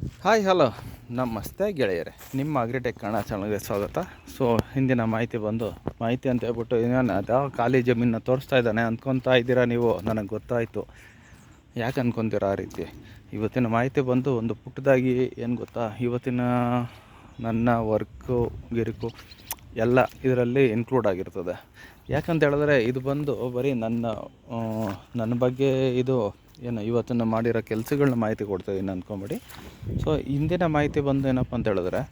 Hi hello ನಮಸ್ತೆ ಗೆಳೆಯರೆ. ನಿಮ್ಮ ಅಗ್ರಿಟೆಕ್ ಕನ್ನಡ ಚಾನಲ್ಗೆ ಸ್ವಾಗತ. ಸೊ ಹಿಂದಿನ ಮಾಹಿತಿ ಬಂದು, ಮಾಹಿತಿ ಅಂತ ಹೇಳ್ಬಿಟ್ಟು ಇನ್ನೇನು ಯಾವ ಖಾಲಿ ಜಮೀನನ್ನ ತೋರಿಸ್ತಾ ಇದ್ದಾನೆ ಅಂದ್ಕೊತಾ ಇದ್ದೀರಾ ನೀವು? ನನಗೆ ಗೊತ್ತಾಯಿತು. ಯಾಕೆ ಅಂದ್ಕೊತೀರ ಆ ರೀತಿ? ಇವತ್ತಿನ ಮಾಹಿತಿ ಬಂದು ಒಂದು ಪುಟ್ಟದಾಗಿ ಏನು ಗೊತ್ತಾ? ಇವತ್ತಿನ ನನ್ನ ವರ್ಕು, ಗಿರಿಕು ಎಲ್ಲ ಇದರಲ್ಲಿ ಇನ್ಕ್ಲೂಡ್ ಆಗಿರ್ತದೆ. ಯಾಕಂತ ಹೇಳಿದ್ರೆ ಇದು ಬಂದು ಬರೀ ನನ್ನ ನನ್ನ ಬಗ್ಗೆ ಇದು ಏನು, ಇವತ್ತನ್ನು ಮಾಡಿರೋ ಕೆಲಸಗಳನ್ನ ಮಾಹಿತಿ ಕೊಡ್ತಾಯಿದ್ದೀನಿ ಅಂದ್ಕೊಂಬಿಡಿ ಸೊ ಹಿಂದಿನ ಮಾಹಿತಿ ಬಂದು ಏನಪ್ಪ ಅಂತ ಹೇಳಿದ್ರೆ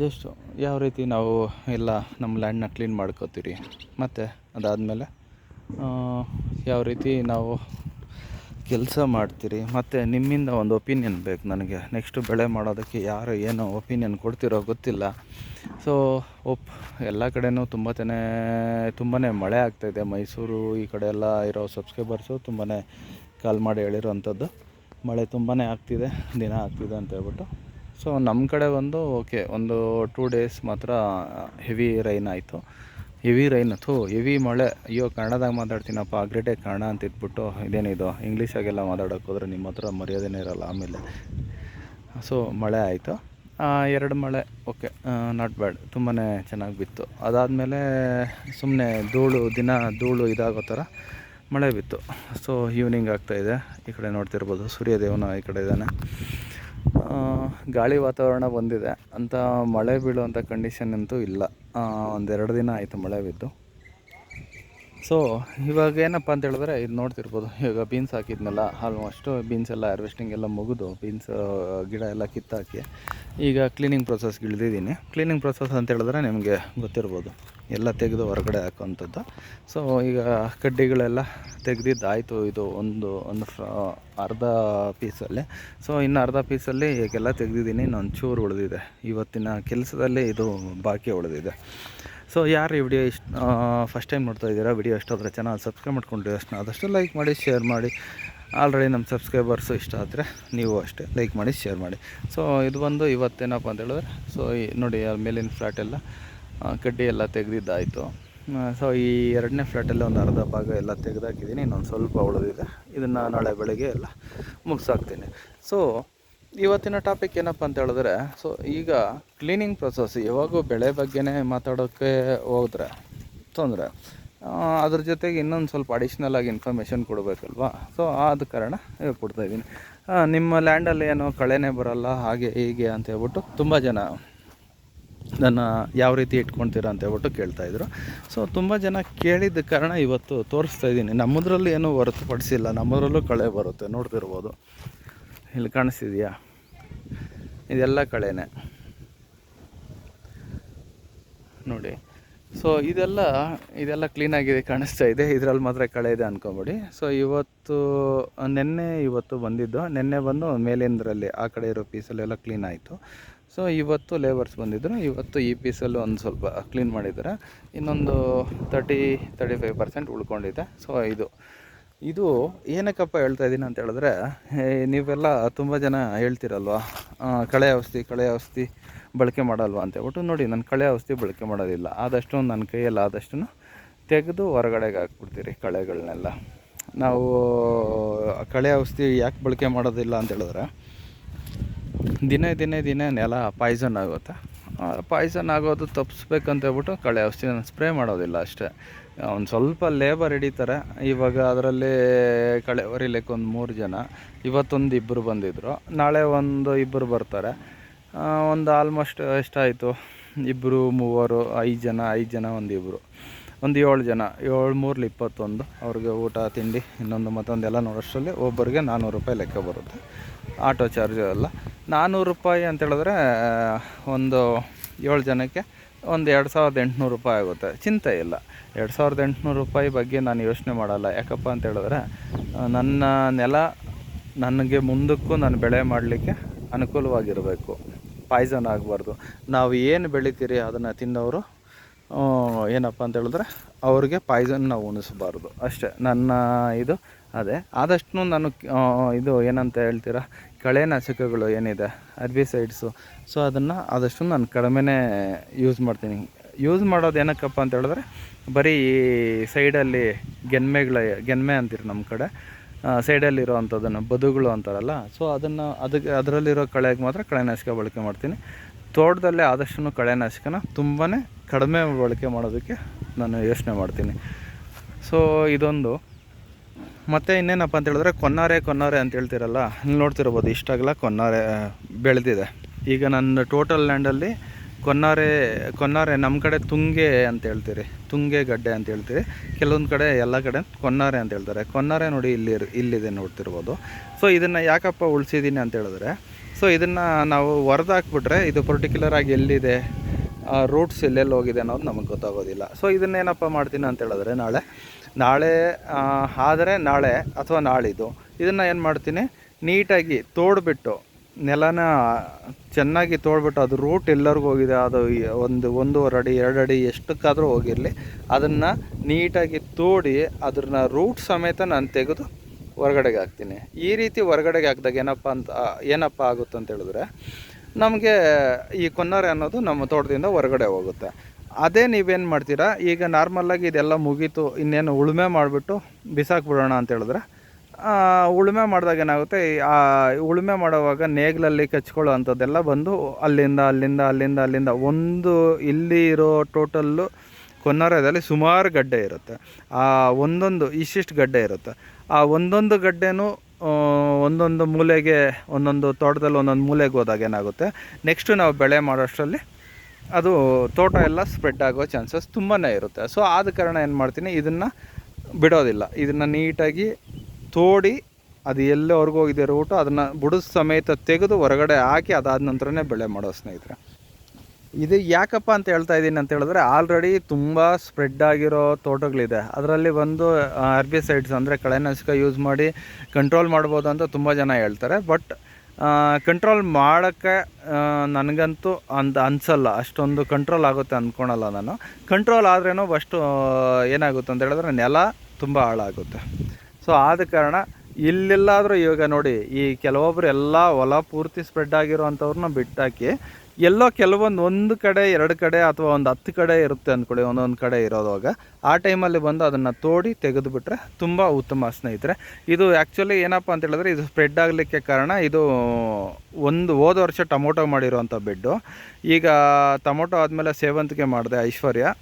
ಜಸ್ಟ್ ಯಾವ ರೀತಿ ನಾವು ಎಲ್ಲ ನಮ್ಮ ಲ್ಯಾಂಡನ್ನ ಕ್ಲೀನ್ ಮಾಡ್ಕೋತೀರಿ, ಮತ್ತು ಅದಾದಮೇಲೆ ಯಾವ ರೀತಿ ನಾವು ಕೆಲಸ ಮಾಡ್ತೀರಿ, ಮತ್ತು ನಿಮ್ಮಿಂದ ಒಂದು ಒಪಿನಿಯನ್ ಬೇಕು ನನಗೆ. ನೆಕ್ಸ್ಟು ಬೆಳೆ ಮಾಡೋದಕ್ಕೆ ಯಾರು ಏನು ಒಪಿನಿಯನ್ ಕೊಡ್ತಿರೋ ಗೊತ್ತಿಲ್ಲ. ಸೊ ಒಪ್, ಎಲ್ಲ ಕಡೆನೂ ತುಂಬ ತುಂಬಾ ಮಳೆ ಆಗ್ತಾಯಿದೆ ಮೈಸೂರು ಈ ಕಡೆ ಎಲ್ಲ ಇರೋ ಸಬ್ಸ್ಕ್ರೈಬರ್ಸು ತುಂಬಾ ಕಾಲ್ ಮಾಡಿ ಹೇಳಿರೋವಂಥದ್ದು. ಮಳೆ ತುಂಬಾ ಆಗ್ತಿದೆ, ದಿನ ಆಗ್ತಿದೆ ಅಂತ ಹೇಳ್ಬಿಟ್ಟು. ಸೊ ನಮ್ಮ ಕಡೆ ಬಂದು ಓಕೆ ಒಂದು ಟೂ ಡೇಸ್ ಮಾತ್ರ ಹೆವಿ ರೈನ್ ಆಯಿತು. ಹೆವಿ ರೈನ್ ಥೂ ಹೆವಿ ಮಳೆ. ಅಯ್ಯೋ, ಕನ್ನಡದಾಗ ಮಾತಾಡ್ತೀನಪ್ಪ ಅಗ್ರಿಟೆಕ್ ಕನ್ನಡ ಅಂತ ಇದ್ಬಿಟ್ಟು ಇದೇನಿದು ಇಂಗ್ಲೀಷಾಗೆಲ್ಲ ಮಾತಾಡೋಕೆ ಹೋದ್ರೆ ನಿಮ್ಮ ಹತ್ರ ಮರ್ಯಾದೆನೇ ಇರಲ್ಲ ಆಮೇಲೆ. ಸೊ ಮಳೆ ಆಯಿತು. ಎರಡು ಮಳೆ ಓಕೆ ನಾಟ್ ಬ್ಯಾಡ್ ತುಂಬಾ ಚೆನ್ನಾಗಿ ಬಿತ್ತು. ಅದಾದಮೇಲೆ ಸುಮ್ಮನೆ ಧೂಳು, ದಿನ ಧೂಳು ಇದಾಗೋ ಥರ ಮಳೆ ಬಿತ್ತು. ಸೊ ಈವ್ನಿಂಗ್ ಆಗ್ತಾಯಿದೆ ಈ ಕಡೆ ನೋಡ್ತಿರ್ಬೋದು ಸೂರ್ಯದೇವನ ಈ ಕಡೆ ಇದ್ದಾನೆ. ಗಾಳಿ ವಾತಾವರಣ ಬಂದಿದೆ. ಅಂತ ಮಳೆ ಬೀಳುವಂಥ ಕಂಡೀಷನ್ ಅಂತೂ ಇಲ್ಲ. ಒಂದೆರಡು ದಿನ ಆಯಿತು ಮಳೆ ಬಿದ್ದು. ಸೊ ಇವಾಗ ಏನಪ್ಪ ಅಂತ ಹೇಳಿದ್ರೆ ಇದು ನೋಡ್ತಿರ್ಬೋದು. ಇವಾಗ ಬೀನ್ಸ್ ಹಾಕಿದ್ನಲ್ಲ ಆಲ್ಮೋಸ್ಟು ಬೀನ್ಸ್ ಎಲ್ಲ ಹಾರ್ವೆಸ್ಟಿಂಗ್ ಎಲ್ಲ ಮುಗಿದು ಬೀನ್ಸ್ ಗಿಡ ಎಲ್ಲ ಕಿತ್ತಾಕಿ ಈಗ ಕ್ಲೀನಿಂಗ್ ಪ್ರೊಸೆಸ್ಗೆ ಇಳಿದಿದ್ದೀನಿ ಕ್ಲೀನಿಂಗ್ ಪ್ರೊಸೆಸ್ ಅಂತ ಹೇಳಿದ್ರೆ ನಿಮಗೆ ಗೊತ್ತಿರ್ಬೋದು. ಎಲ್ಲ ತೆಗೆದು ಹೊರಗಡೆ ಹಾಕೋವಂಥದ್ದು. ಸೊ ಈಗ ಕಡ್ಡಿಗಳೆಲ್ಲ ತೆಗೆದಿದ್ದಾಯಿತು. ಇದು ಒಂದು ಒಂದು ಅರ್ಧ ಪೀಸಲ್ಲಿ. ಸೊ ಇನ್ನು ಅರ್ಧ ಪೀಸಲ್ಲಿ ಈಗೆಲ್ಲ ತೆಗೆದಿದ್ದೀನಿ. ಇನ್ನೊಂದು ಚೂರು ಉಳಿದಿದೆ. ಇವತ್ತಿನ ಕೆಲಸದಲ್ಲಿ ಇದು ಬಾಕಿ ಉಳಿದಿದೆ. ಸೊ ಯಾರು ಈ ವಿಡಿಯೋ ಇಷ್ಟು ಫಸ್ಟ್ ಟೈಮ್ ನೋಡ್ತಾ ಇದ್ದೀರಾ ವಿಡಿಯೋ ಇಷ್ಟಾದರೆ ಚಾನಲ್ ಸಬ್ಸ್ಕ್ರೈಬ್ ಮಾಡ್ಕೊಂಡು ಅಷ್ಟು. ಆದಷ್ಟು ಲೈಕ್ ಮಾಡಿ ಶೇರ್ ಮಾಡಿ. ಆಲ್ರೆಡಿ ನಮ್ಮ ಸಬ್ಸ್ಕ್ರೈಬರ್ಸು ಇಷ್ಟ ಆದರೆ ನೀವು ಅಷ್ಟೇ ಲೈಕ್ ಮಾಡಿ ಶೇರ್ ಮಾಡಿ. ಸೊ ಇದು ಬಂದು ಇವತ್ತೇನಪ್ಪ ಅಂತ ಹೇಳಿದ್ರೆ ಸೊ ನೋಡಿ ಮೇಲಿನ ಫ್ಲ್ಯಾಟ್ ಎಲ್ಲ. ಆ, ಕಡ್ಡಿ ಎಲ್ಲ ತೆಗೆದಿದ್ದಾಯಿತು. ಸೊ ಈ ಎರಡನೇ ಫ್ಲ್ಯಾಟಲ್ಲಿ ಒಂದು ಅರ್ಧ ಭಾಗ ಎಲ್ಲ ತೆಗೆದಾಕಿದ್ದೀನಿ ಇನ್ನೊಂದು ಸ್ವಲ್ಪ ಉಳಿದಿದೆ. ಇದನ್ನು ನಾಳೆ ಬೆಳಗ್ಗೆ ಎಲ್ಲ ಮುಗಿಸಾಕ್ತೀನಿ. ಸೊ ಇವತ್ತಿನ ಟಾಪಿಕ್ ಏನಪ್ಪ ಅಂತ ಹೇಳಿದ್ರೆ ಸೊ ಈಗ ಕ್ಲೀನಿಂಗ್ ಪ್ರೊಸೆಸ್ ಯಾವಾಗೂ ಬೆಳೆ ಬಗ್ಗೆನೇ ಮಾತಾಡೋಕ್ಕೆ ಹೋದ್ರೆ ತೊಂದರೆ. ಅದ್ರ ಜೊತೆಗೆ ಇನ್ನೊಂದು ಸ್ವಲ್ಪ ಅಡಿಷ್ನಲ್ ಆಗಿ ಇನ್ಫಾರ್ಮೇಷನ್ ಕೊಡಬೇಕಲ್ವಾ? ಸೊ ಆದ ಕಾರಣ ಕೊಡ್ತಾ ಇದ್ದೀನಿ ನಿಮ್ಮ ಲ್ಯಾಂಡಲ್ಲಿ ಏನೋ ಕಳೆನೇ ಬರಲ್ಲ, ಹಾಗೆ ಹೀಗೆ ಅಂತ ಹೇಳ್ಬಿಟ್ಟು ತುಂಬ ಜನ ನನ್ನ ಯಾವ ರೀತಿ ಇಟ್ಕೊಳ್ತೀರಾ ಅಂತ ಹೇಳ್ಬಿಟ್ಟು ಕೇಳ್ತಾಯಿದ್ರು ಸೊ ತುಂಬ ಜನ ಕೇಳಿದ ಕಾರಣ ಇವತ್ತು ತೋರಿಸ್ತಾ ಇದ್ದೀನಿ. ನಮ್ಮದ್ರಲ್ಲಿ ಏನೂ ಹೊರತುಪಡಿಸಿಲ್ಲ. ನಮ್ಮದ್ರಲ್ಲೂ ಕಳೆ ಬರುತ್ತೆ. ನೋಡ್ತಿರ್ಬೋದು. ಇಲ್ಲಿ ಕಾಣಿಸ್ತಿದೆಯಾ? ಇದೆಲ್ಲ ಕಳೆನೇ. ನೋಡಿ. ಸೊ ಇದೆಲ್ಲ ಇದೆಲ್ಲ ಕ್ಲೀನಾಗಿದೆ ಕಾಣಿಸ್ತಾ ಇದೆ. ಇದರಲ್ಲಿ ಮಾತ್ರ ಕಳೆ ಇದೆ ಅಂದ್ಕೊಂಬಿಡಿ ಸೊ ಇವತ್ತು, ನಿನ್ನೆ ಇವತ್ತು ಬಂದಿದ್ದು. ನಿನ್ನೆ ಬಂದು ಮೇಲಿಂದರಲ್ಲಿ ಆ ಕಡೆ ಇರೋ ಪೀಸಲ್ಲೆಲ್ಲ ಕ್ಲೀನ್ ಆಯಿತು. ಸೊ ಇವತ್ತು ಲೇಬರ್ಸ್ ಬಂದಿದ್ದರು ಇವತ್ತು ಈ ಪೀಸಲ್ಲೂ ಒಂದು ಸ್ವಲ್ಪ ಕ್ಲೀನ್ ಮಾಡಿದ್ದಾರೆ ಇನ್ನೊಂದು ತರ್ಟಿ ತರ್ಟಿ ಫೈವ್ ಪರ್ಸೆಂಟ್ ಉಳ್ಕೊಂಡಿದೆ. ಸೊ ಇದು ಇದು ಏನಕ್ಕಪ್ಪ ಹೇಳ್ತಾ ಇದ್ದೀನಿ ಅಂತ ಹೇಳಿದ್ರೆ ನೀವೆಲ್ಲ ತುಂಬ ಜನ ಹೇಳ್ತಿರಲ್ವಾ? ಕಳೆ ಔಷಧಿ ಕಳೆ ಔಷಧಿ ಬಳಕೆ ಮಾಡಲ್ವ ಅಂತ ಹೇಳ್ಬಿಟ್ಟು ನೋಡಿ, ನಾನು ಕಳೆ ಔಷಧಿ ಬಳಕೆ ಮಾಡೋದಿಲ್ಲ. ಆದಷ್ಟು ನನ್ನ ಕೈಯಲ್ಲಿ ಆದಷ್ಟು ತೆಗೆದು ಹೊರಗಡೆಗೆ ಹಾಕ್ಬಿಡ್ತೀರಿ ಕಳೆಗಳನ್ನೆಲ್ಲ. ನಾವು, ಕಳೆ ಔಷಧಿ ಯಾಕೆ ಬಳಕೆ ಮಾಡೋದಿಲ್ಲ ಅಂತ ಹೇಳಿದ್ರೆ ದಿನೇ ದಿನೇ ದಿನೇ ನೆಲ ಪಾಯ್ಸನ್ ಆಗುತ್ತೆ. ಪಾಯ್ಸನ್ ಆಗೋದು ತಪ್ಪಿಸ್ಬೇಕಂತ ಹೇಳ್ಬಿಟ್ಟು ಕಳೆ ಔಷಧಿನ ಸ್ಪ್ರೇ ಮಾಡೋದಿಲ್ಲ ಅಷ್ಟೇ. ಒಂದು ಸ್ವಲ್ಪ ಲೇಬರ್ ಹಿಡಿತಾರೆ. ಇವಾಗ ಅದರಲ್ಲಿ ಕಳೆ ಹೊರಿಲಿಕ್ಕೆ ಒಂದು ಮೂರು ಜನ. ಇವತ್ತೊಂದು ಇಬ್ಬರು ಬಂದಿದ್ದರು ನಾಳೆ ಒಂದು ಇಬ್ಬರು ಬರ್ತಾರೆ. ಒಂದು ಆಲ್ಮೋಸ್ಟ್ ಎಷ್ಟಾಯಿತು ಇಬ್ಬರು ಮೂವರು, ಐದು ಜನ ಐದು ಜನ ಒಂದು ಇಬ್ಬರು ಒಂದು ಏಳು ಜನ, ಏಳು ಮೂರಲ್ಲಿ ಇಪ್ಪತ್ತೊಂದು. ಅವ್ರಿಗೆ ಊಟ, ತಿಂಡಿ, ಇನ್ನೊಂದು ಮತ್ತೊಂದು ಎಲ್ಲ ನೋಡೋಷ್ಟರಲ್ಲಿ ಒಬ್ಬರಿಗೆ ನಾನ್ನೂರು ರೂಪಾಯಿ ಲೆಕ್ಕ ಬರುತ್ತೆ. ಆಟೋ ಚಾರ್ಜು ಎಲ್ಲ ನಾನ್ನೂರು ರೂಪಾಯಿ ಅಂತ ಹೇಳಿದ್ರೆ ಒಂದು ಏಳು ಜನಕ್ಕೆ ಒಂದು ಎರಡು ಸಾವಿರದ ಎಂಟುನೂರು ರೂಪಾಯಿ ಆಗುತ್ತೆ. ಚಿಂತೆ ಇಲ್ಲ. ಎರಡು ಸಾವಿರದ ಎಂಟುನೂರು ರೂಪಾಯಿ ಬಗ್ಗೆ ನಾನು ಯೋಚನೆ ಮಾಡಲ್ಲ. ಯಾಕಪ್ಪ ಅಂತ ಹೇಳಿದ್ರೆ ನನ್ನ ನೆಲ ನನಗೆ ಮುಂದಕ್ಕೂ ನಾನು ಬೆಳೆ ಮಾಡಲಿಕ್ಕೆ ಅನುಕೂಲವಾಗಿರಬೇಕು. ಪಾಯ್ಸನ್ ಆಗಬಾರ್ದು. ನಾವು ಏನು ಬೆಳಿತೀರಿ ಅದನ್ನು ತಿನ್ನೋರು ಏನಪ್ಪ ಅಂತ ಹೇಳಿದ್ರೆ, ಅವ್ರಿಗೆ ಪಾಯ್ಸನ್ ನಾವು ಉಣಿಸ್ಬಾರ್ದು. ಅಷ್ಟೇ. ನನ್ನ ಇದು ಅದೇ. ಆದಷ್ಟು ನಾನು ಇದು ಏನಂತ ಹೇಳ್ತೀರಾ ಕಳೆನಾಶಕಗಳು ಏನಿದೆ ಅರ್ಬಿಸೈಡ್ಸು ಸೊ ಅದನ್ನು ಆದಷ್ಟು ನಾನು ಕಡಿಮೆನೇ ಯೂಸ್ ಮಾಡ್ತೀನಿ. ಯೂಸ್ ಮಾಡೋದು ಏನಕ್ಕಪ್ಪ ಅಂತ ಹೇಳಿದ್ರೆ, ಬರೀ ಸೈಡಲ್ಲಿ ಗೆನ್ಮೆಗಳ ಗೆನ್ಮೆ ಅಂತೀರಿ ನಮ್ಮ ಕಡೆ. ಸೈಡಲ್ಲಿರೋ ಅಂಥದ್ದನ್ನು ಬದುಗಳು ಅಂತಾರಲ್ಲ ಸೊ ಅದನ್ನು ಅದಕ್ಕೆ ಅದರಲ್ಲಿರೋ ಕಳೆಗೆ ಮಾತ್ರ ಕಳೆನಾಶಕ ಬಳಕೆ ಮಾಡ್ತೀನಿ. ತೋಟದಲ್ಲೇ ಆದಷ್ಟು ಕಳೆನಾಶಕನ ತುಂಬಾ ಕಡಿಮೆ ಬಳಕೆ ಮಾಡೋದಕ್ಕೆ ನಾನು ಯೋಚನೆ ಮಾಡ್ತೀನಿ. ಸೊ ಇದೊಂದು. ಮತ್ತು ಇನ್ನೇನಪ್ಪ ಅಂತ ಹೇಳಿದ್ರೆ ಕೊನ್ನಾರೆ ಕೊನ್ನಾರೆ ಅಂತ ಹೇಳ್ತಿರಲ್ಲ ನೋಡ್ತಿರ್ಬೋದು ಇಷ್ಟಾಗಲ್ಲ ಕೊನ್ನಾರೆ ಬೆಳೆದಿದೆ. ಈಗ ನನ್ನ ಟೋಟಲ್ ಲ್ಯಾಂಡಲ್ಲಿ ಕೊನ್ನಾರೆ ಕೊನ್ನಾರೆ ನಮ್ಮ ಕಡೆ ತುಂಗೆ ಅಂತ ಹೇಳ್ತೀರಿ, ತುಂಗೆ ಗಡ್ಡೆ ಅಂತ ಹೇಳ್ತೀರಿ. ಕೆಲವೊಂದು ಕಡೆ ಎಲ್ಲ ಕಡೆ ಕೊನ್ನಾರೆ ಅಂತ ಹೇಳ್ತಾರೆ. ಕೊನ್ನಾರೆ ನೋಡಿ ಇಲ್ಲಿ ಇಲ್ಲಿದೆ ನೋಡ್ತಿರ್ಬೋದು. ಸೊ ಇದನ್ನು ಯಾಕಪ್ಪ ಉಳಿಸಿದ್ದೀನಿ ಅಂತ ಹೇಳಿದ್ರೆ ಸೊ ಇದನ್ನು ನಾವು ಹೊರದಾಕ್ಬಿಟ್ರೆ ಇದು ಪರ್ಟಿಕ್ಯುಲರ್ ಆಗಿ ಎಲ್ಲಿದೆ ರೂಟ್ಸ್ ಎಲ್ಲೆಲ್ಲಿ ಹೋಗಿದೆ ಅನ್ನೋದು ನಮಗೆ ಗೊತ್ತಾಗೋದಿಲ್ಲ. ಸೊ ಇದನ್ನೇನಪ್ಪ ಮಾಡ್ತೀನಿ ಅಂತ ಹೇಳಿದ್ರೆ ನಾಳೆ ನಾಳೆ ಆದರೆ ನಾಳೆ ಅಥವಾ ನಾಳಿದ್ದು ಇದನ್ನು ಏನು ಮಾಡ್ತೀನಿ? ನೀಟಾಗಿ ತೋಡ್ಬಿಟ್ಟು, ನೆಲನ ಚೆನ್ನಾಗಿ ತೋಡ್ಬಿಟ್ಟು, ಅದು ರೂಟ್ ಎಲ್ಲರಿಗೂ ಹೋಗಿದೆ. ಅದು ಒಂದು, ಒಂದೂವರೆ ಅಡಿ, ಎರಡು ಅಡಿ ಎಷ್ಟಕ್ಕಾದರೂ ಹೋಗಿರಲಿ. ಅದನ್ನು ನೀಟಾಗಿ ತೋಡಿ ಅದನ್ನ ರೂಟ್ ಸಮೇತ ನಾನು ತೆಗೆದು ಹೊರಗಡೆಗೆ ಹಾಕ್ತೀನಿ. ಈ ರೀತಿ ಹೊರಗಡೆಗೆ ಹಾಕಿದಾಗ ಏನಪ್ಪ ಅಂತ ಏನಪ್ಪ ಆಗುತ್ತೆ ಅಂತ ಹೇಳಿದ್ರೆ, ನಮಗೆ ಈ ಕೊನ್ನಾರೆ ಅನ್ನೋದು ನಮ್ಮ ತೋಟದಿಂದ ಹೊರಗಡೆ ಹೋಗುತ್ತೆ. ಅದೇ ನೀವೇನು ಮಾಡ್ತೀರಾ? ಈಗ ನಾರ್ಮಲ್ಲಾಗಿ ಇದೆಲ್ಲ ಮುಗೀತು, ಇನ್ನೇನು ಉಳುಮೆ ಮಾಡಿಬಿಟ್ಟು ಬಿಸಾಕ್ಬಿಡೋಣ ಅಂತ ಹೇಳಿದ್ರೆ ಉಳುಮೆ ಮಾಡಿದಾಗ ಏನಾಗುತ್ತೆ ಆ, ಉಳುಮೆ ಮಾಡುವಾಗ ನೇಗ್ಲಲ್ಲಿ ಕಚ್ಕೊಳ್ಳೋ ಅಂಥದ್ದೆಲ್ಲ ಬಂದು ಅಲ್ಲಿಂದ ಅಲ್ಲಿಂದ ಅಲ್ಲಿಂದ ಅಲ್ಲಿಂದ ಒಂದು ಇಲ್ಲಿ ಇರೋ ಟೋಟಲ್ಲು ಕೊನ್ನರದಲ್ಲಿ ಸುಮಾರು ಗಡ್ಡೆ ಇರುತ್ತೆ. ಆ, ಒಂದೊಂದು ಇಷ್ಟಿಷ್ಟು ಗಡ್ಡೆ ಇರುತ್ತೆ. ಆ, ಒಂದೊಂದು ಗಡ್ಡೆನೂ ಒಂದೊಂದು ಮೂಲೆಗೆ, ಒಂದೊಂದು ತೋಟದಲ್ಲಿ ಒಂದೊಂದು ಮೂಲೆಗೆ ಹೋದಾಗ ಏನಾಗುತ್ತೆ ನೆಕ್ಸ್ಟು ನಾವು ಬೆಳೆ ಮಾಡೋಷ್ಟರಲ್ಲಿ ಅದು ತೋಟ ಎಲ್ಲ ಸ್ಪ್ರೆಡ್ ಆಗೋ ಚಾನ್ಸಸ್ ತುಂಬಾ ಇರುತ್ತೆ. ಸೊ ಆದ ಕಾರಣ ಏನು ಮಾಡ್ತೀನಿ? ಇದನ್ನು ಬಿಡೋದಿಲ್ಲ. ಇದನ್ನು ನೀಟಾಗಿ ತೋಡಿ, ಅದು ಎಲ್ಲವರೆಗೂ ಹೋಗಿದೆ ರೂಟು ಅದನ್ನು ಬುಡದ ಸಮೇತ ತೆಗೆದು ಹೊರಗಡೆ ಹಾಕಿ ಅದಾದ ನಂತರನೇ ಬೆಳೆ ಮಾಡೋ ಸ್ನೇಹಿತರೆ. ಇದು ಯಾಕಪ್ಪ ಅಂತ ಹೇಳ್ತಾ ಇದ್ದೀನಿ ಅಂತ ಹೇಳಿದ್ರೆ ಆಲ್ರೆಡಿ ತುಂಬ ಸ್ಪ್ರೆಡ್ ಆಗಿರೋ ತೋಟಗಳಿದೆ. ಅದರಲ್ಲಿ ಒಂದು ಅರ್ಬಿಸೈಡ್ಸ್ ಅಂದರೆ ಕಳೆನಾಶಕ ಯೂಸ್ ಮಾಡಿ ಕಂಟ್ರೋಲ್ ಮಾಡ್ಬೋದು ಅಂತ ತುಂಬ ಜನ ಹೇಳ್ತಾರೆ. ಬಟ್ ಕಂಟ್ರೋಲ್ ಮಾಡೋಕ್ಕೆ ನನಗಂತೂ ಅಂದ ಅನಿಸಲ್ಲ. ಅಷ್ಟೊಂದು ಕಂಟ್ರೋಲ್ ಆಗುತ್ತೆ ಅಂದ್ಕೊಳಲ್ಲ ನಾನು. ಕಂಟ್ರೋಲ್ ಆದ್ರೇನೋ ಫಸ್ಟು ಏನಾಗುತ್ತೆ ಅಂತ ಹೇಳಿದ್ರೆ ನೆಲ ತುಂಬ ಹಾಳಾಗುತ್ತೆ. ಸೊ ಆದ ಕಾರಣ ಇಲ್ಲೆಲ್ಲಾದರೂ ಇವಾಗ ನೋಡಿ, ಈ ಕೆಲವೊಬ್ರು ಎಲ್ಲ ಹೊಲ ಪೂರ್ತಿ ಸ್ಪ್ರೆಡ್ ಆಗಿರೋ ಅಂಥವ್ರನ್ನ ಬಿಟ್ಟಾಕಿ ಎಲ್ಲೋ ಕೆಲವೊಂದು ಒಂದು ಕಡೆ, ಎರಡು ಕಡೆ ಅಥವಾ ಒಂದು ಹತ್ತು ಕಡೆ ಇರುತ್ತೆ ಅಂದ್ಕೊಳ್ಳಿ ಒಂದೊಂದು ಕಡೆ ಇರೋದಾಗ ಆ ಟೈಮಲ್ಲಿ ಬಂದು ಅದನ್ನು ತೋಡಿ ತೆಗೆದುಬಿಟ್ರೆ ತುಂಬ ಉತ್ತಮ ಸ್ನೇಹಿತರೆ. ಇದು ಆ್ಯಕ್ಚುಲಿ ಏನಪ್ಪ ಅಂತ ಹೇಳಿದ್ರೆ, ಇದು ಸ್ಪ್ರೆಡ್ ಆಗಲಿಕ್ಕೆ ಕಾರಣ ಇದು ಒಂದು ಹೋದ ವರ್ಷ ಟೊಮೊಟೊ ಮಾಡಿರುವಂಥ ಬೆಡ್ಡು. ಈಗ ಟೊಮೊಟೊ ಆದಮೇಲೆ ಸೇವಂತಿಗೆ ಮಾಡಿದೆ, ಐಶ್ವರ್ಯ.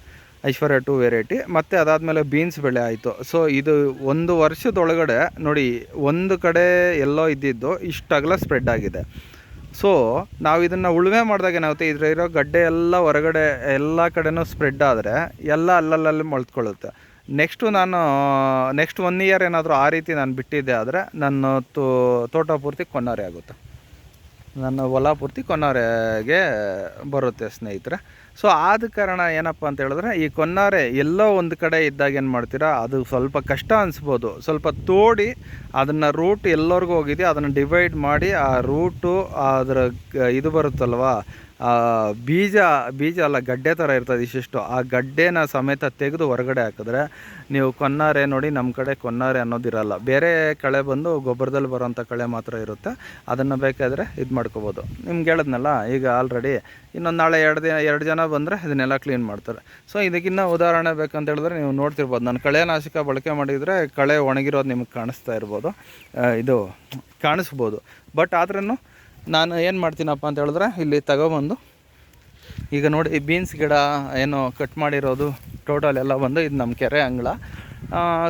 ಐಶ್ವರ್ಯ ಟು ವೆರೈಟಿ. ಮತ್ತು ಅದಾದಮೇಲೆ ಬೀನ್ಸ್ ಬೆಳೆ ಆಯಿತು. ಸೊ ಇದು ಒಂದು ವರ್ಷದೊಳಗಡೆ ನೋಡಿ, ಒಂದು ಕಡೆ ಎಲ್ಲೋ ಇದ್ದಿದ್ದು ಇಷ್ಟಾಗಲ ಸ್ಪ್ರೆಡ್ ಆಗಿದೆ. ಸೊ ನಾವು ಇದನ್ನು ಉಳುಮೆ ಮಾಡಿದಾಗ ಏನಾಗುತ್ತೆ? ಇದ್ರ ಇರೋ ಗಡ್ಡೆ ಎಲ್ಲ ಹೊರಗಡೆ, ಎಲ್ಲ ಕಡೆನೂ ಸ್ಪ್ರೆಡ್ ಆದರೆ ಎಲ್ಲ ಅಲ್ಲಲ್ಲಲ್ಲಿ ಮೊಳ್ತ್ಕೊಳ್ಳುತ್ತೆ. ನೆಕ್ಸ್ಟು ನಾನು ನೆಕ್ಸ್ಟ್ ಒನ್ ಇಯರ್ ಏನಾದರೂ ಆ ರೀತಿ ನಾನು ಬಿಟ್ಟಿದ್ದೆ ಆದರೆ ನನ್ನ ತೋ, ತೋಟ ಪೂರ್ತಿ ಕೊನ್ನಾರೆ ಆಗುತ್ತೆ. ನನ್ನ ಹೊಲ ಪೂರ್ತಿ ಕೊನ್ನಾರೆಗೆ ಬರುತ್ತೆ ಸ್ನೇಹಿತರೆ. ಸೊ ಆದ ಕಾರಣ ಏನಪ್ಪ ಅಂತ ಹೇಳಿದ್ರೆ, ಈ ಕೊನ್ನಾರೆ ಎಲ್ಲೋ ಒಂದು ಕಡೆ ಇದ್ದಾಗ ಏನು ಮಾಡ್ತೀರಾ, ಅದು ಸ್ವಲ್ಪ ಕಷ್ಟ ಅನಿಸ್ಬೋದು. ಸ್ವಲ್ಪ ತೋಡಿ ಅದನ್ನು ರೂಟ್ ಎಲ್ಲರಿಗೂ ಹೋಗಿದೆ ಅದನ್ನು ಡಿವೈಡ್ ಮಾಡಿ ಆ ರೂಟು ಅದರ ಇದು ಬರುತ್ತಲ್ವಾ ಬೀಜ ಬೀಜ ಅಲ್ಲ, ಗಡ್ಡೆ ಥರ ಇರ್ತದೆ ಇಷ್ಟಿಷ್ಟು. ಆ ಗಡ್ಡೆನ ಸಮೇತ ತೆಗೆದು ಹೊರಗಡೆ ಹಾಕಿದ್ರೆ ನೀವು ಕೊನ್ನಾರೆ ನೋಡಿ ನಮ್ಮ ಕಡೆ ಕೊನ್ನಾರೆ ಅನ್ನೋದಿರಲ್ಲ. ಬೇರೆ ಕಳೆ ಬಂದು ಗೊಬ್ಬರದಲ್ಲಿ ಬರೋಂಥ ಕಳೆ ಮಾತ್ರ ಇರುತ್ತೆ. ಅದನ್ನು ಬೇಕಾದರೆ ಇದು ಮಾಡ್ಕೋಬೋದು. ನಿಮ್ಗೆ ಹೇಳಿದ್ನಲ್ಲ ಈಗ ಆಲ್ರೆಡಿ ಇನ್ನೊಂದು ನಾಳೆ ಎರಡು ದಿನ, ಎರಡು ಜನ ಬಂದರೆ ಇದನ್ನೆಲ್ಲ ಕ್ಲೀನ್ ಮಾಡ್ತಾರೆ. ಸೊ ಇದಕ್ಕಿನ್ನ ಉದಾಹರಣೆ ಬೇಕಂತ ಹೇಳಿದ್ರೆ ನೀವು ನೋಡ್ತಿರ್ಬೋದು. ನಾನು ಕಳೆನಾಶಕ ಬಳಕೆ ಮಾಡಿದರೆ ಕಳೆ ಒಣಗಿರೋದು ನಿಮ್ಗೆ ಕಾಣಿಸ್ತಾ ಇರ್ಬೋದು. ಇದು ಕಾಣಿಸ್ಬೋದು. ಬಟ್ ಆದ್ರೂ ನಾನು ಏನು ಮಾಡ್ತೀನಪ್ಪ ಅಂತ ಹೇಳಿದ್ರೆ ಇಲ್ಲಿ ತಗೊಬಂದು. ಈಗ ನೋಡಿ ಬೀನ್ಸ್ ಗಿಡ ಏನು ಕಟ್ ಮಾಡಿರೋದು ಟೋಟಲ್ ಎಲ್ಲ ಬಂದು ಇದು ನಮ್ಮ ಕೆರೆ ಅಂಗಳ.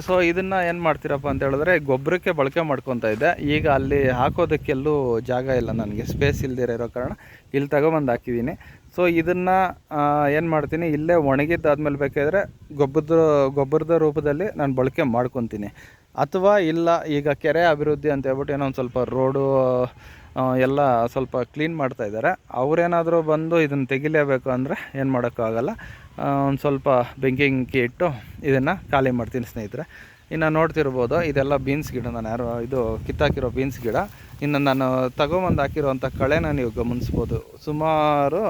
ಸೊ ಇದನ್ನು ಏನು ಮಾಡ್ತೀರಪ್ಪ ಅಂತ ಹೇಳಿದ್ರೆ ಗೊಬ್ಬರಕ್ಕೆ ಬಳಕೆ ಮಾಡ್ಕೊತಾ ಇದ್ದೆ. ಈಗ ಅಲ್ಲಿ ಹಾಕೋದಕ್ಕೆಲ್ಲೂ ಜಾಗ ಇಲ್ಲ ನನಗೆ ಸ್ಪೇಸ್ ಇಲ್ದಿರೋ ಇರೋ ಕಾರಣ ಇಲ್ಲಿ ತಗೊಬಂದು ಹಾಕಿದ್ದೀನಿ ಸೊ ಇದನ್ನು ಏನು ಮಾಡ್ತೀನಿ, ಇಲ್ಲೇ ಒಣಗಿದ್ದಾದ್ಮೇಲೆ ಬೇಕಾದರೆ ಗೊಬ್ಬರದ ಗೊಬ್ಬರದ ರೂಪದಲ್ಲಿ ನಾನು ಬಳಕೆ ಮಾಡ್ಕೊತೀನಿ. ಅಥವಾ ಇಲ್ಲ, ಈಗ ಕೆರೆ ಅಭಿವೃದ್ಧಿ ಅಂತ ಹೇಳ್ಬಿಟ್ಟು ಏನೋ ಒಂದು ಸ್ವಲ್ಪ ರೋಡು ಎಲ್ಲ ಸ್ವಲ್ಪ ಕ್ಲೀನ್ ಮಾಡ್ತಾ ಇದ್ದಾರೆ. ಅವರೇನಾದರೂ ಬಂದು ಇದನ್ನು ತೆಗಿಲೇಬೇಕು ಅಂದರೆ ಏನು ಮಾಡೋಕ್ಕಾಗಲ್ಲ. ಒಂದು ಸ್ವಲ್ಪ ಬೆಂಕಿ ಗಿಂಕಿ ಇಟ್ಟು ಇದನ್ನು ಖಾಲಿ ಮಾಡ್ತೀನಿ ಸ್ನೇಹಿತರೆ. ಇನ್ನು ನೋಡ್ತಿರ್ಬೋದು, ಇದೆಲ್ಲ ಬೀನ್ಸ್ ಗಿಡ ನಾನು ಯಾರು, ಇದು ಕಿತ್ತಾಕಿರೋ ಬೀನ್ಸ್ ಗಿಡ. ಇನ್ನು ನಾನು ತಗೊಂಬಂದು ಹಾಕಿರೋಂಥ ಕಳೆನ ನೀವು ಗಮನಿಸ್ಬೋದು. ಸುಮಾರು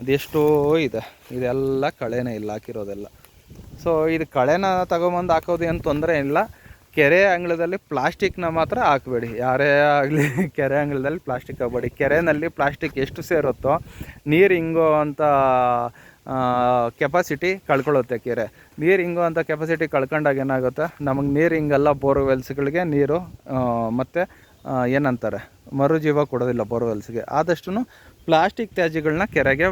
ಅದೆಷ್ಟೋ ಇದೆ. ಇದೆಲ್ಲ ಕಳೆನೇ ಇಲ್ಲ, ಹಾಕಿರೋದೆಲ್ಲ. ಸೊ ಇದು ಕಳೆನ ತಗೊಂಬಂದು ಹಾಕೋದು ಏನು ತೊಂದರೆ ಇಲ್ಲ. ಕೆರೆ ಅಂಗಳದಲ್ಲಿ ಪ್ಲಾಸ್ಟಿಕ್ನ ಮಾತ್ರ ಹಾಕಬೇಡಿ. ಯಾರೇ ಆಗಲಿ ಕೆರೆ ಅಂಗಳದಲ್ಲಿ ಪ್ಲಾಸ್ಟಿಕ್ ಹಾಕಬೇಡಿ. ಕೆರೆಯಲ್ಲಿ ಪ್ಲಾಸ್ಟಿಕ್ ಎಷ್ಟು ಸೇರುತ್ತೋ ನೀರು ಹಿಂಗೋ ಅಂತ ಕೆಪಾಸಿಟಿ ಕಳ್ಕೊಳ್ಳುತ್ತೆ ಕೆರೆ. ನೀರು ಹಿಂಗೋ ಅಂತ ಕೆಪಾಸಿಟಿ ಕಳ್ಕೊಂಡಾಗ ಏನಾಗುತ್ತೆ? ನಮಗೆ ನೀರು ಹಿಂಗೆಲ್ಲ ಬೋರ್ವೆಲ್ಸ್ಗಳಿಗೆ ನೀರು ಮತ್ತು ಏನಂತಾರೆ? ಮರುಜೀವ ಕೊಡೋದಿಲ್ಲ ಬೋರ್ವೆಲ್ಸ್ಗೆ. ಆದಷ್ಟು ಪ್ಲಾಸ್ಟಿಕ್ ತ್ಯಾಜ್ಯಗಳನ್ನ ಕೆರೆಗೆ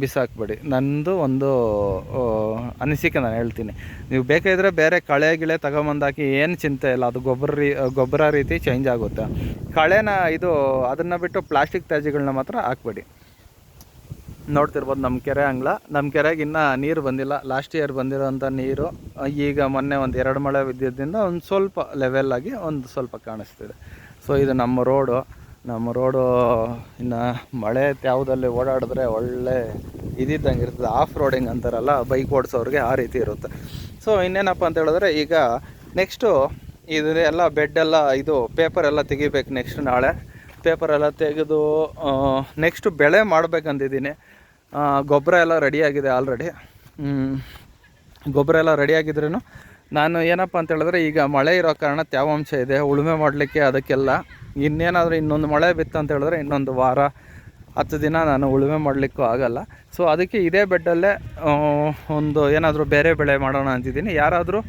ಬಿಸಾಕ್ಬೇಡಿ. ನಂದು ಒಂದು ಅನಿಸಿಕೆ ನಾನು ಹೇಳ್ತೀನಿ. ನೀವು ಬೇಕಾದರೆ ಬೇರೆ ಕಳೆ ಗಿಳೆ ತಗೊಂಬಂದಾಕಿ ಏನು ಚಿಂತೆ ಇಲ್ಲ. ಅದು ಗೊಬ್ಬರ ರೀ, ಗೊಬ್ಬರ ರೀತಿ ಚೇಂಜ್ ಆಗುತ್ತೆ. ಕಳೆನ ಇದು, ಅದನ್ನು ಬಿಟ್ಟು ಪ್ಲಾಸ್ಟಿಕ್ ತ್ಯಾಜ್ಯಗಳನ್ನ ಮಾತ್ರ ಹಾಕ್ಬೇಡಿ. ನೋಡ್ತಿರ್ಬೋದು ನಮ್ಮ ಕೆರೆ ಅಂಗ್ಲ ನಮ್ಮ ಕೆರೆಗೆ ಇನ್ನೂ ನೀರು ಬಂದಿಲ್ಲ. ಲಾಸ್ಟ್ ಇಯರ್ ಬಂದಿರೋಂಥ ನೀರು, ಈಗ ಮೊನ್ನೆ ಒಂದು ಎರಡು ಮಳೆ ಬಿದ್ದಿದ್ದರಿಂದ ಒಂದು ಸ್ವಲ್ಪ ಲೆವೆಲ್ ಆಗಿ ಒಂದು ಸ್ವಲ್ಪ ಕಾಣಿಸ್ತಿದೆ. ಸೊ ಇದು ನಮ್ಮ ರೋಡು ನಮ್ಮ ರೋಡು ಇನ್ನು ಮಳೆ ಯಾವುದಲ್ಲಿ ಓಡಾಡಿದ್ರೆ ಒಳ್ಳೆ ಇದಿದ್ದಂಗೆ ಇರ್ತದೆ. ಆಫ್ ರೋಡಿಂಗ್ ಅಂತಾರಲ್ಲ ಬೈಕ್ ಓಡಿಸೋರಿಗೆ ಆ ರೀತಿ ಇರುತ್ತೆ. ಸೊ ಇನ್ನೇನಪ್ಪ ಅಂತ ಹೇಳಿದ್ರೆ, ಈಗ ನೆಕ್ಸ್ಟು ಬೆಡ್ ಎಲ್ಲ ಇದು ಪೇಪರ್ ಎಲ್ಲ ತೆಗಿಬೇಕು ನೆಕ್ಸ್ಟ್ ನಾಳೆ. ಪೇಪರ್ ಎಲ್ಲ ತೆಗೆದು ನೆಕ್ಸ್ಟು ಬೆಳೆ ಮಾಡಬೇಕಂತಿದ್ದೀನಿ ಗೊಬ್ಬರ ಎಲ್ಲ ರೆಡಿಯಾಗಿದೆ ಆಲ್ರೆಡಿ ಗೊಬ್ಬರ ಎಲ್ಲ ರೆಡಿಯಾಗಿದ್ರೂ ನಾನು ಏನಪ್ಪ ಅಂತ ಹೇಳಿದ್ರೆ, ಈಗ ಮಳೆ ಇರೋ ಕಾರಣ ತ್ಯಾವಾಂಶ ಇದೆ, ಉಳುಮೆ ಮಾಡಲಿಕ್ಕೆ ಅದಕ್ಕೆಲ್ಲ. ಇನ್ನೇನಾದರೂ ಇನ್ನೊಂದು ಮಳೆ ಬಿತ್ತು ಅಂತ ಹೇಳಿದ್ರೆ ಇನ್ನೊಂದು ವಾರ, ಹತ್ತು ದಿನ ನಾನು ಉಳುಮೆ ಮಾಡಲಿಕ್ಕೂ ಆಗಲ್ಲ. ಸೊ ಅದಕ್ಕೆ ಇದೇ ಬೆಡ್ಡಲ್ಲೇ ಒಂದು ಏನಾದರೂ ಬೇರೆ ಬೆಳೆ ಮಾಡೋಣ ಅಂತಿದ್ದೀನಿ. ಯಾರಾದರೂ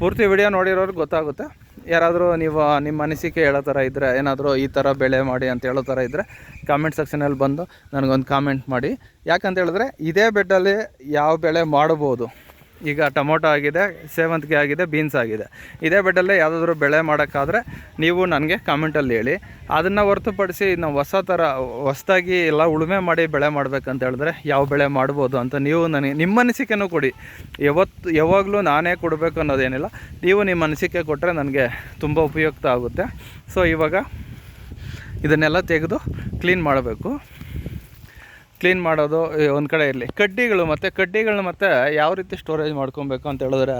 ಪೂರ್ತಿ ವಿಡಿಯೋ ನೋಡಿರೋರು ಗೊತ್ತಾಗುತ್ತೆ. ಯಾರಾದರೂ ನೀವು ನಿಮ್ಮ ಅನಿಸಿಕೆ ಹೇಳೋ ಥರ ಇದ್ದರೆ ಏನಾದರೂ ಈ ಥರ ಬೆಳೆ ಮಾಡಿ ಅಂತ ಹೇಳೋ ಥರ ಇದ್ದರೆ ಕಾಮೆಂಟ್ ಸೆಕ್ಷನಲ್ಲಿ ಬಂದು ನನಗೊಂದು ಕಾಮೆಂಟ್ ಮಾಡಿ. ಯಾಕಂತ ಹೇಳಿದ್ರೆ, ಇದೇ ಬೆಡ್ಡಲ್ಲಿ ಯಾವ ಬೆಳೆ ಮಾಡ್ಬೋದು? ಈಗ ಟೊಮೊಟೊ ಆಗಿದೆ, ಸೇವಂತಿಗೆ ಆಗಿದೆ, ಬೀನ್ಸ್ ಆಗಿದೆ. ಇದೇ ಬೆಡ್ಡಲ್ಲೇ ಯಾವುದಾದ್ರೂ ಬೆಳೆ ಮಾಡೋಕ್ಕಾದ್ರೆ ನೀವು ನನಗೆ ಕಾಮೆಂಟಲ್ಲಿ ಹೇಳಿ. ಅದನ್ನು ಹೊರತುಪಡಿಸಿ ನಾವು ಹೊಸ ಥರ ಹೊಸದಾಗಿ ಎಲ್ಲ ಉಳುಮೆ ಮಾಡಿ ಬೆಳೆ ಮಾಡಬೇಕಂತ ಹೇಳಿದ್ರೆ ಯಾವ ಬೆಳೆ ಮಾಡ್ಬೋದು ಅಂತ ನೀವು ನನಗೆ, ನಿಮ್ಮ ಅನಿಸಿಕೆನೂ ಕೊಡಿ. ಯಾವತ್ತು, ಯಾವಾಗಲೂ ನಾನೇ ಕೊಡಬೇಕು ಅನ್ನೋದೇನಿಲ್ಲ. ನೀವು ನಿಮ್ಮ ಅನಿಸಿಕೆ ಕೊಟ್ಟರೆ ನನಗೆ ತುಂಬ ಉಪಯುಕ್ತ ಆಗುತ್ತೆ. ಸೊ ಇವಾಗ ಇದನ್ನೆಲ್ಲ ತೆಗೆದು ಕ್ಲೀನ್ ಮಾಡಬೇಕು. ಕ್ಲೀನ್ ಮಾಡೋದು ಒಂದು ಕಡೆ ಇರಲಿ. ಕಡ್ಡಿಗಳು ಮತ್ತು, ಕಡ್ಡಿಗಳನ್ನ ಮತ್ತು ಯಾವ ರೀತಿ ಸ್ಟೋರೇಜ್ ಮಾಡ್ಕೊಬೇಕು ಅಂತ ಹೇಳಿದ್ರೆ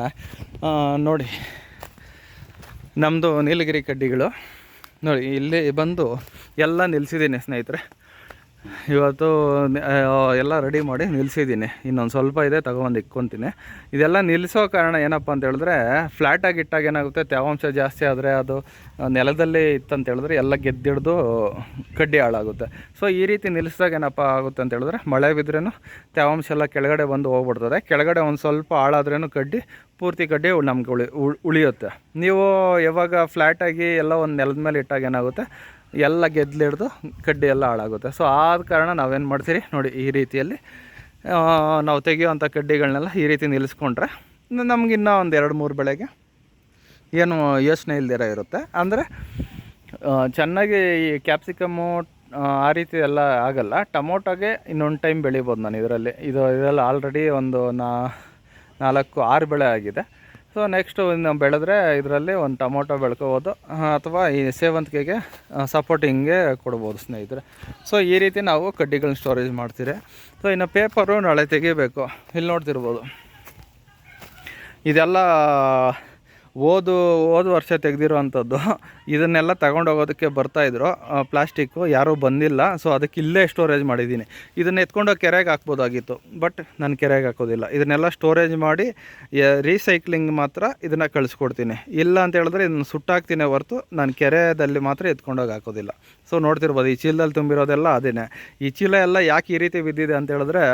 ನೋಡಿ. ನಮ್ಮದು ನೀಲಗಿರಿ ಕಡ್ಡಿಗಳು. ನೋಡಿ, ಇಲ್ಲಿ ಬಂದು ಎಲ್ಲ ನಿಲ್ಲಿಸಿದ್ದೀನಿ ಸ್ನೇಹಿತರೆ. ಇವತ್ತು ಎಲ್ಲ ರೆಡಿ ಮಾಡಿ ನಿಲ್ಲಿಸಿದ್ದೀನಿ ಇನ್ನೊಂದು ಸ್ವಲ್ಪ ಇದೆ, ತಗೊಬಂದು ಇಕ್ಕೊತೀನಿ. ಇದೆಲ್ಲ ನಿಲ್ಲಿಸೋ ಕಾರಣ ಏನಪ್ಪ ಅಂತ ಹೇಳಿದ್ರೆ ಫ್ಲ್ಯಾಟಾಗಿ ಇಟ್ಟಾಗ ಏನಾಗುತ್ತೆ, ತೇವಾಂಶ ಜಾಸ್ತಿ ಆದರೆ ಅದು ನೆಲದಲ್ಲಿ ಇತ್ತಂತ ಹೇಳಿದ್ರೆ ಎಲ್ಲ ಗೆದ್ದಿಡ್ದು ಕಡ್ಡಿ ಹಾಳಾಗುತ್ತೆ. ಸೊ ಈ ರೀತಿ ನಿಲ್ಲಿಸಿದಾಗ ಏನಪ್ಪ ಆಗುತ್ತೆ ಅಂತ ಹೇಳಿದ್ರೆ, ಮಳೆ ಬಿದ್ದರೂ ತೇವಾಂಶ ಎಲ್ಲ ಕೆಳಗಡೆ ಬಂದು ಹೋಗ್ಬಿಡ್ತದೆ. ಕೆಳಗಡೆ ಒಂದು ಸ್ವಲ್ಪ ಹಾಳಾದ್ರೂ ಕಡ್ಡಿ, ಪೂರ್ತಿ ಕಡ್ಡಿ ನಮ್ಗೆ ಉಳಿ ಉಳಿಯುತ್ತೆ. ನೀವು ಯಾವಾಗ ಫ್ಲ್ಯಾಟಾಗಿ ಎಲ್ಲ ಒಂದು ನೆಲದ ಮೇಲೆ ಇಟ್ಟಾಗ ಏನಾಗುತ್ತೆ ಎಲ್ಲ ಗೆದ್ದಲಿಡ್ದು ಕಡ್ಡಿ ಎಲ್ಲ ಹಾಳಾಗುತ್ತೆ. ಸೊ ಆದ ಕಾರಣ ನಾವೇನು ಮಾಡ್ತೀರಿ? ನೋಡಿ, ಈ ರೀತಿಯಲ್ಲಿ ನಾವು ತೆಗೆಯುವಂಥ ಕಡ್ಡಿಗಳನ್ನೆಲ್ಲ ಈ ರೀತಿ ನಿಲ್ಲಿಸ್ಕೊಂಡ್ರೆ ನಮ್ಗೆ ಇನ್ನೂ ಒಂದು ಎರಡು ಮೂರು ಬೆಳೆಗೆ ಏನು ಯೋಚನೆ ಇಲ್ದಿರ ಇರುತ್ತೆ. ಅಂದರೆ ಚೆನ್ನಾಗಿ ಈ ಕ್ಯಾಪ್ಸಿಕಮ್ಮು ಆ ರೀತಿ ಎಲ್ಲ ಆಗಲ್ಲ. ಟೊಮೊಟೊಗೆ ಇನ್ನೊಂದು ಟೈಮ್ ಬೆಳಿಬೋದು ನಾನು ಇದರಲ್ಲಿ. ಇದು ಇದರಲ್ಲಿ ಆಲ್ರೆಡಿ ಒಂದು ನಾಲ್ಕು, ಆರು ಬೆಳೆ ಆಗಿದೆ. ಸೊ ನೆಕ್ಸ್ಟು ಇನ್ನು ಬೆಳೆದ್ರೆ ಇದರಲ್ಲಿ ಒಂದು ಟೊಮೊಟೊ ಬೆಳ್ಕೋಬೋದು. ಅಥವಾ ಈ ಸೇವಂತಿಗೆಗೆ ಸಪೋರ್ಟಿಂಗ್ಗೆ ಕೊಡ್ಬೋದು ಸ್ನೇಹಿತರೆ. ಸೊ ಈ ರೀತಿ ನಾವು ಕಡ್ಡಿಗಳನ್ನ ಸ್ಟೋರೇಜ್ ಮಾಡ್ತೀರಿ. ಸೊ ಇನ್ನು ಪೇಪರು ನಾಳೆ ತೆಗಿಬೇಕು. ಇಲ್ಲಿ ನೋಡ್ತಿರ್ಬೋದು. ಇದೆಲ್ಲ ಓದು ಓದು ವರ್ಷ ತೆಗೆದಿರುವಂಥದ್ದು. ಇದನ್ನೆಲ್ಲ ತಗೊಂಡೋಗೋದಕ್ಕೆ ಬರ್ತಾಯಿದ್ರು ಪ್ಲಾಸ್ಟಿಕ್ಕು ಯಾರೂ ಬಂದಿಲ್ಲ. ಸೊ ಅದಕ್ಕೆ ಇಲ್ಲೇ ಸ್ಟೋರೇಜ್ ಮಾಡಿದ್ದೀನಿ. ಇದನ್ನು ಎತ್ಕೊಂಡೋಗಿ ಕೆರೆಗೆ ಹಾಕ್ಬೋದಾಗಿತ್ತು. ಬಟ್ ನಾನು ಕೆರೆಗೆ ಹಾಕೋದಿಲ್ಲ. ಇದನ್ನೆಲ್ಲ ಸ್ಟೋರೇಜ್ ಮಾಡಿ ರೀಸೈಕ್ಲಿಂಗ್ ಮಾತ್ರ ಇದನ್ನು ಕಳಿಸ್ಕೊಡ್ತೀನಿ. ಇಲ್ಲ ಅಂತ ಹೇಳಿದ್ರೆ ಇದನ್ನು ಸುಟ್ಟಾಕ್ತೀನಿ ಹೊರತು ನಾನು ಕೆರೆಯಲ್ಲಿ ಮಾತ್ರ ಎತ್ಕೊಂಡೋಗಿ ಹಾಕೋದಿಲ್ಲ. ಸೊ ನೋಡ್ತಿರ್ಬೋದು, ಈ ಚೀಲದಲ್ಲಿ ತುಂಬಿರೋದೆಲ್ಲ ಅದೇ ಈ ಚೀಲ ಎಲ್ಲ ಯಾಕೆ ಈ ರೀತಿ ಬಿದ್ದಿದೆ ಅಂತ ಹೇಳಿದ್ರೆ,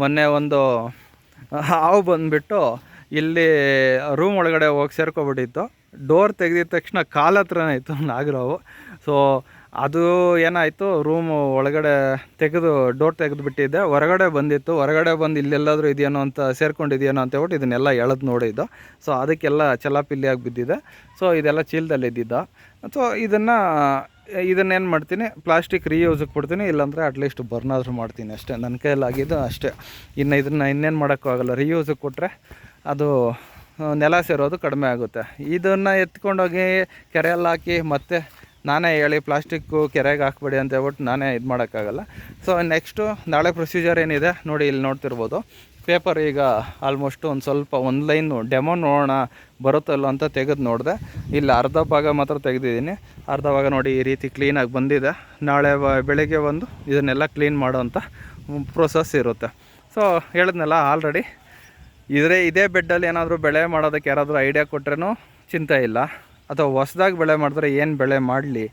ಮೊನ್ನೆ ಒಂದು ಹಾವು ಬಂದುಬಿಟ್ಟು ಇಲ್ಲಿ ರೂಮ್ ಒಳಗಡೆ ಹೋಗಿ ಸೇರ್ಕೊಬಿಟ್ಟಿತ್ತು. ಡೋರ್ ತೆಗೆದಿದ ತಕ್ಷಣ ಕಾಲ ಹತ್ರನೇ ಇತ್ತು ನಾಗರಾವು. ಸೊ ಅದು ಏನಾಯಿತು? ರೂಮ್ ಒಳಗಡೆ ತೆಗೆದು ಡೋರ್ ತೆಗೆದು ಬಿಟ್ಟಿದ್ದೆ. ಹೊರಗಡೆ ಬಂದಿತ್ತು. ಹೊರಗಡೆ ಬಂದು ಇಲ್ಲೆಲ್ಲಾದರೂ ಇದೆಯೇನೋ ಅಂತ ಸೇರ್ಕೊಂಡಿದೆಯೇನೋ ಅಂತ ಹೇಳ್ಬಿಟ್ಟು ಇದನ್ನೆಲ್ಲ ಎಳೆದು ನೋಡಿದ್ದು. ಸೊ ಅದಕ್ಕೆಲ್ಲ ಚಲಾಪಿಲ್ಲಿಯಾಗಿ ಬಿದ್ದಿದೆ. ಸೊ ಇದೆಲ್ಲ ಚೀಲದಲ್ಲಿ ಇದ್ದಿದ್ದ ಸೊ ಇದನ್ನು, ಇದನ್ನೇನು ಮಾಡ್ತೀನಿ? ಪ್ಲಾಸ್ಟಿಕ್ ರೀಯೂಸಿಗೆ ಕೊಡ್ತೀನಿ. ಇಲ್ಲಾಂದರೆ ಅಟ್ಲೀಸ್ಟ್ ಬರ್ನಾದರೂ ಮಾಡ್ತೀನಿ ಅಷ್ಟೇ. ನನ್ನ ಕೈಯಲ್ಲಾಗಿದ್ದು ಅಷ್ಟೇ. ಇನ್ನು ಇದನ್ನು ಇನ್ನೇನು ಮಾಡೋಕ್ಕಾಗಲ್ಲ. ರೀಯೂಸಿಗೆ ಕೊಟ್ಟರೆ ಅದು ನೆಲ ಸೇರೋದು ಕಡಿಮೆ ಆಗುತ್ತೆ. ಇದನ್ನು ಎತ್ಕೊಂಡೋಗಿ ಕೆರೆಯಲ್ಲಿ ಹಾಕಿ ಮತ್ತೆ ನಾನೇ ಹೇಳಿ ಪ್ಲಾಸ್ಟಿಕ್ಕು ಕೆರೆಗೆ ಹಾಕ್ಬೇಡಿ ಅಂತ ಹೇಳ್ಬಿಟ್ಟು ನಾನೇ ಇದು ಮಾಡೋಕ್ಕಾಗಲ್ಲ. ಸೊ ನೆಕ್ಸ್ಟು ನಾಳೆ ಪ್ರೊಸೀಜರ್ ಏನಿದೆ ನೋಡಿ ಇಲ್ಲಿ ನೋಡ್ತಿರ್ಬೋದು. ಪೇಪರ್ ಈಗ ಆಲ್ಮೋಸ್ಟ್ ಒಂದು ಸ್ವಲ್ಪ ಒಂದು ಲೈನು ಡೆಮೋ ನೋಡೋಣ ಬರುತ್ತಲ್ಲ ಅಂತ ತೆಗೆದು ನೋಡಿದೆ. ಇಲ್ಲಿ ಅರ್ಧ ಭಾಗ ಮಾತ್ರ ತೆಗೆದಿದ್ದೀನಿ. ಅರ್ಧ ಭಾಗ ನೋಡಿ ಈ ರೀತಿ ಕ್ಲೀನಾಗಿ ಬಂದಿದೆ. ನಾಳೆ ಬೆಳಗ್ಗೆ ಬೆಳಿಗ್ಗೆ ಬಂದು ಇದನ್ನೆಲ್ಲ ಕ್ಲೀನ್ ಮಾಡೋವಂಥ ಪ್ರೊಸೆಸ್ ಇರುತ್ತೆ. ಸೊ ಹೇಳಿದ್ನಲ್ಲ ಆಲ್ರೆಡಿ ಇದ್ರೆ ಇದೇ ಬೆಡ್ಡಲ್ಲಿ ಏನಾದರೂ ಬೆಳೆ ಮಾಡೋದಕ್ಕೆ ಯಾರಾದರೂ ಐಡಿಯಾ ಕೊಟ್ರೇ ಚಿಂತೆ ಇಲ್ಲ. ಅಥವಾ ಹೊಸ್ದಾಗಿ ಬೆಳೆ ಮಾಡಿದ್ರೆ ಏನು ಬೆಳೆ ಮಾಡಲಿ?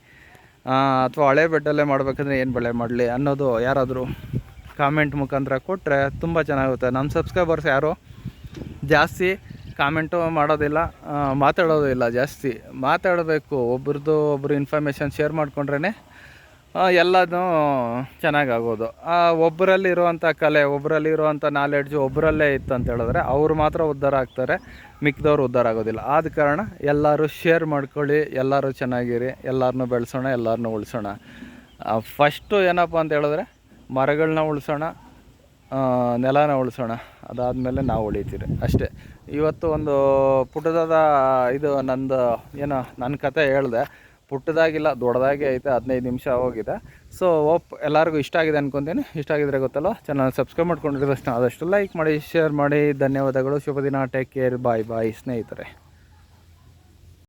ಅಥವಾ ಹಳೆ ಬೆಡ್ಡಲ್ಲೇ ಮಾಡಬೇಕಂದ್ರೆ ಏನು ಬೆಳೆ ಮಾಡಲಿ ಅನ್ನೋದು ಯಾರಾದರೂ ಕಾಮೆಂಟ್ ಮುಖಾಂತರ ಕೊಟ್ಟರೆ ತುಂಬ ಚೆನ್ನಾಗುತ್ತೆ ನಮ್ಮ ಸಬ್ಸ್ಕ್ರೈಬರ್ಸ್ ಯಾರು ಜಾಸ್ತಿ ಕಾಮೆಂಟು ಮಾಡೋದಿಲ್ಲ ಮಾತಾಡೋದು ಇಲ್ಲ ಜಾಸ್ತಿ. ಮಾತಾಡಬೇಕು. ಒಬ್ರದ್ದು ಒಬ್ಬರು ಇನ್ಫಾರ್ಮೇಷನ್ ಶೇರ್ ಮಾಡ್ಕೊಂಡ್ರೇ ಎಲ್ಲದೂ ಚೆನ್ನಾಗಾಗೋದು. ಒಬ್ಬರಲ್ಲಿರುವಂಥ ಕಲೆ ಒಬ್ಬರಲ್ಲಿರುವಂಥ ನಾಲೆಡ್ಜು ಒಬ್ಬರಲ್ಲೇ ಇತ್ತು ಅಂತ ಹೇಳಿದ್ರೆ ಅವ್ರು ಮಾತ್ರ ಉದ್ಧಾರ ಆಗ್ತಾರೆ ಮಿಕ್ಕಿದವ್ರು ಉದ್ಧಾರ ಆಗೋದಿಲ್ಲ. ಆದ ಕಾರಣ ಎಲ್ಲರೂ ಶೇರ್ ಮಾಡ್ಕೊಳ್ಳಿ, ಎಲ್ಲರೂ ಚೆನ್ನಾಗಿರಿ ಎಲ್ಲರನ್ನೂ ಬೆಳೆಸೋಣ ಎಲ್ಲರನ್ನೂ ಉಳಿಸೋಣ. ಫಸ್ಟು ಏನಪ್ಪ ಅಂತ ಹೇಳಿದ್ರೆ ಮರಗಳನ್ನ ಉಳಿಸೋಣ ನೆಲನ ಉಳಿಸೋಣ, ಅದಾದಮೇಲೆ ನಾವು ಉಳಿತೀರಿ. ಅಷ್ಟೇ. ಇವತ್ತು ಒಂದು ಪುಟದಾದ ಇದು ನಂದು, ಏನೋ, ನನ್ನ ಕತೆ ಹೇಳಿದೆ. ಪುಟ್ಟದಾಗಿಲ್ಲ, ದೊಡ್ಡದಾಗಿ ಐತೆ, ಹದಿನೈದು ನಿಮಿಷ ಹೋಗಿದೆ. ಸೊ ಓಪ್ ಎಲ್ಲರಿಗೂ ಇಷ್ಟ ಆಗಿದೆ ಅನ್ಕೊತೀನಿ. ಇಷ್ಟ ಆಗಿದ್ರೆ ಗೊತ್ತಲ್ಲ ಚಾನಲ್ ಸಬ್ಸ್ಕ್ರೈಬ್ ಮಾಡ್ಕೊಂಡಿರೋ ತಕ್ಷಣ ಆದಷ್ಟು ಲೈಕ್ ಮಾಡಿ ಶೇರ್ ಮಾಡಿ. ಧನ್ಯವಾದಗಳು. ಶುಭ ದಿನ. ಟೇಕ್ ಕೇರ್ ಬಾಯ್ ಬಾಯ್ ಸ್ನೇಹಿತರೆ.